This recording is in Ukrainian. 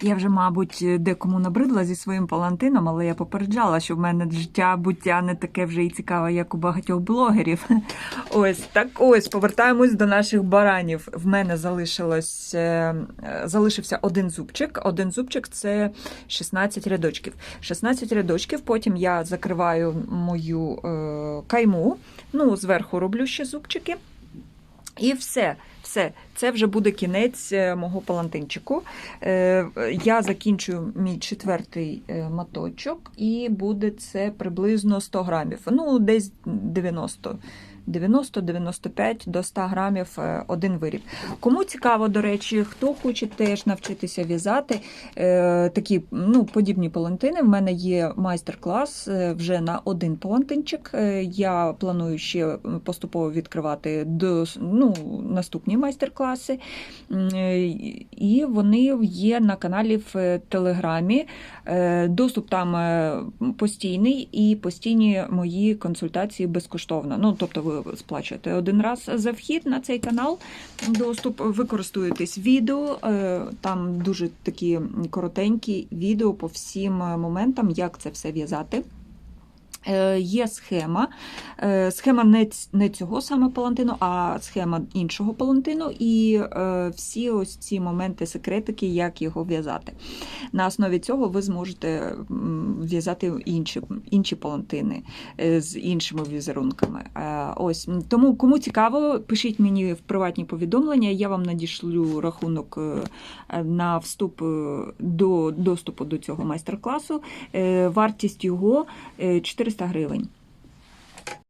Я вже, мабуть, декому набридла зі своїм палантином, але я попереджала, що в мене життя буття не таке вже і цікаве, як у багатьох блогерів. Ось так ось повертаємось до наших баранів. В мене залишилось, е, е, залишився один зубчик. Один зубчик це 16 рядочків. 16 рядочків. Потім я закриваю мою е, кайму. Ну, зверху роблю ще зубчики. І все, все, це вже буде кінець е, мого палантинчику. Е, Я закінчую мій четвертий е, моточок, і буде це приблизно 100 грамів. Ну, десь 90. 90-95 до 100 грамів один виріб. Кому цікаво, до речі, хто хоче теж навчитися в'язати е, такі ну, подібні палантини. В мене є майстер-клас вже на один палантинчик. Я планую ще поступово відкривати до ну, наступні майстер-класи. Е, І вони є на каналі в Телеграмі. Е, Доступ там е, постійний і постійні мої консультації безкоштовно. Ну, тобто ви сплачуєте один раз за вхід на цей канал. Доступ ви користуєтесь відео. е, Там дуже такі коротенькі відео по всім е, моментам, як це все в'язати. Е, Є схема. Е, Схема не, не цього саме палантину, а схема іншого палантину, і е, всі ось ці моменти, секретики, як його в'язати. На основі цього ви зможете в'язати інші, інші палантини з іншими візерунками. Ось тому, кому цікаво, пишіть мені в приватні повідомлення. Я вам надішлю рахунок на вступ до доступу до цього майстер-класу. Вартість його е, 400 гривень.